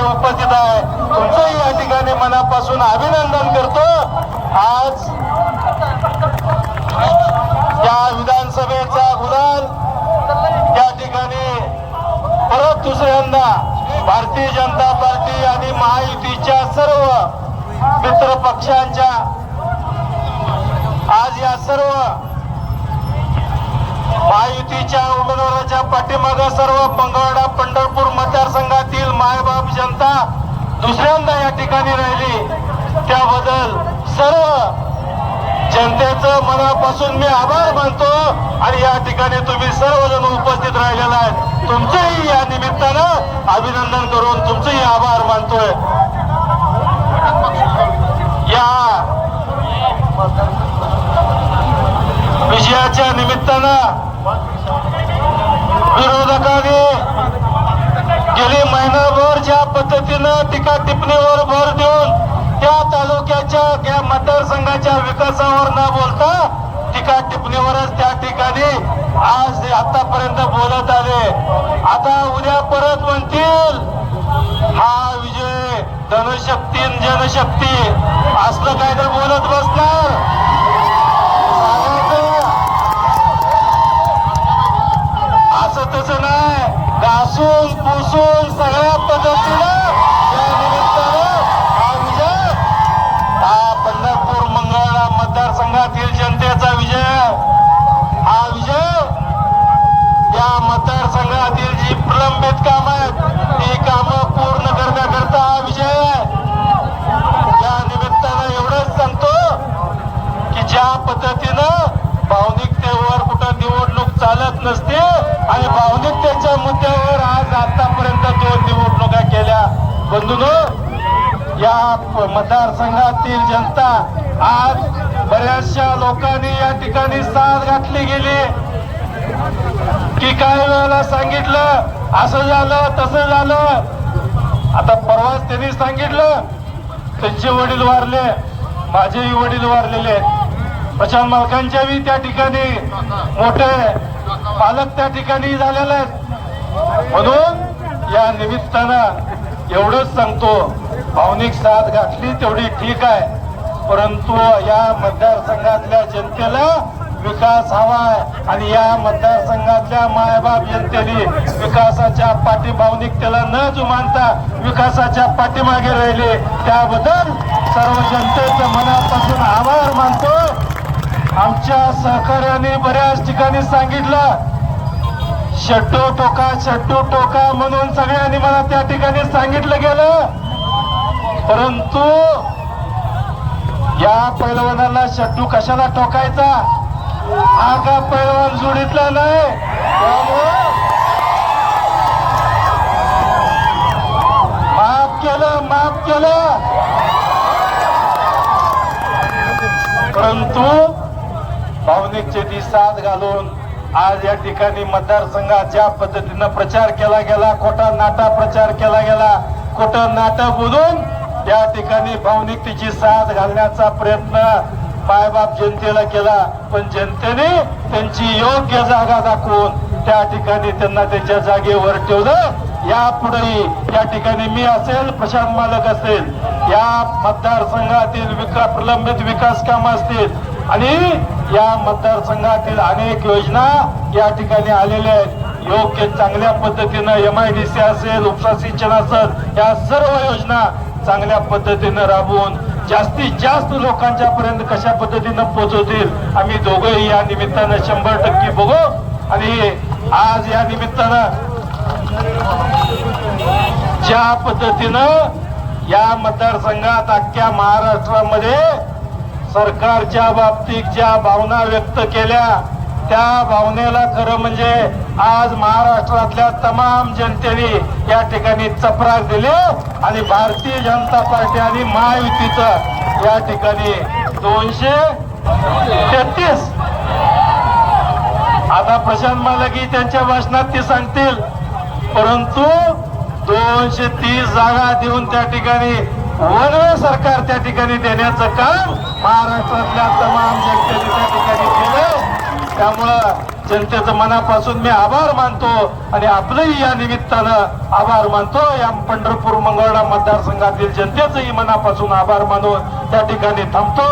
ठिकाणी उपस्थित आहे. तुमचंही या ठिकाणी मनापासून अभिनंदन करतो. आज या विधानसभेचा गुलाल या ठिकाणी परत दुसऱ्यांदा भारतीय जनता पार्टी आणि महायुतीच्या सर्व मित्र पक्षांच्या आज या सर्व महायुतीच्या उमेदवाराच्या पाठीमाग सर्व पंगवाडा पंढरपूर मतदारसंघातील दुसऱ्यांदा या ठिकाणी राहिली. त्याबद्दल सर्व जनतेचं मनापासून मी आभार मानतो आणि या ठिकाणी तुम्ही सर्वजण उपस्थित राहिलेला आहे तुमचंही या निमित्तानं अभिनंदन करून तुमचंही आभार मानतोय. या विजयाच्या निमित्तानं विरोधकांनी गेली महिनाभर ज्या पद्धतीनं टीका टिपणीवर भर देऊन त्या तालुक्याच्या त्या मतदारसंघाच्या विकासावर न बोलता टीका टिपणीवरच त्या ठिकाणी आज आतापर्यंत बोलत आले. आता उद्या परत म्हणतील हा विजय धनुशक्ती जनशक्ती असलं काय तर बोलत बसणार सांगायचं. असं तसं नाही घासून पुसून सगळ्या पद्धतीनं या निमित्तानं हा विजय हा पंढरपूर मंगळा मतदारसंघातील जनतेचा विजय हा विजय या मतदारसंघातील जी प्रलंबित कामं आहेत ती कामं पूर्ण करण्याकरता हा विजय आहे. या निमित्तानं एवढंच सांगतो की ज्या पद्धतीनं भावनिकतेवर कुठं निवडणूक चालत नसते आणि भावनिकतेच्या मुद्द्यावर आज आतापर्यंत दोन निवडणुका केल्या. बंधून या मतदारसंघातील जनता आज बऱ्याचशा लोकांनी या ठिकाणी साथ घातली गेली. की काय झालं? सांगितलं. असं झालं तसं झालं. आता परवाच त्यांनी सांगितलं. त्यांचे वडील वारले. माझेही वडील वारलेले प्रशांत मालकांच्या बी त्या ठिकाणी. मोठे पालक त्या ठिकाणी झालेले आहेत. म्हणून या निमित्तानं एवढंच सांगतो. भावनिक साथ घातली तेवढी ठीक आहे. परंतु या मतदारसंघातल्या जनतेला विकास हवाय आणि या मतदारसंघातल्या मायबाप जनतेने विकासाच्या पाठी त्याला न जुमानता विकासाच्या पाठीमागे राहिले. त्याबद्दल सर्व जनतेचं मनापासून आभार मानतो. आमच्या सहकार्याने बऱ्याच ठिकाणी सांगितलं शट्टू टोका शट्टू टोका म्हणून सगळ्यांनी मला त्या ठिकाणी सांगितलं गेलं. परंतु या पैलवानांना शट्टू कशाला टोकायचा? आगा पैलवान जोडीतला नाही. माफ केलं माफ केलं. परंतु भावनिकचे ती साथ घालून आज या ठिकाणी मतदारसंघात ज्या पद्धतीनं प्रचार केला गेला खोटा नाटा प्रचार केला गेला खोटं नाटक बोलून या ठिकाणी भावनिकतेची साथ घालण्याचा प्रयत्न मायबाप जनतेला केला पण जनतेने त्यांची योग्य जागा दाखवून त्या ठिकाणी त्यांना त्यांच्या जागेवर ठेवलं. यापुढेही या ठिकाणी मी असेल प्रशांत मालक असेल या मतदारसंघातील विका प्रलंबित विकास काम असतील आणि या मतदारसंघातील अनेक योजना या ठिकाणी आलेल्या आहेत. योग्य चांगल्या पद्धतीनं एम आय डी सी असेल उपसा सिंचन असेल या सर्व योजना चांगल्या पद्धतीनं राबवून जास्तीत जास्त लोकांच्या पर्यंत कशा पद्धतीनं पोहोचवतील आम्ही दोघंही या निमित्तानं शंभर टक्के बघू. आणि आज या निमित्तानं ज्या पद्धतीनं या मतदारसंघात अख्ख्या महाराष्ट्रामध्ये सरकारच्या बाबतीत ज्या भावना व्यक्त केल्या त्या भावनेला खरं म्हणजे आज महाराष्ट्रातल्या तमाम जनतेने या ठिकाणी चपराक दिले आणि भारतीय जनता पार्टी आणि महायुतीचं या ठिकाणी दोनशे तेहतीस. आता प्रशांत मालकी त्यांच्या भाषणात ते सांगतील. परंतु दोनशे तीस जागा देऊन त्या ठिकाणी वनवे सरकार त्या ठिकाणी देण्याचं काम महाराष्ट्रातल्या तमाम जनतेने त्या ठिकाणी केलं त्यामुळं जनतेचं मनापासून मी आभार मानतो आणि आपलंही या निमित्तानं आभार मानतो. या पंढरपूर मंगळवेढा मतदारसंघातील जनतेचंही मनापासून आभार मानून त्या ठिकाणी थांबतो.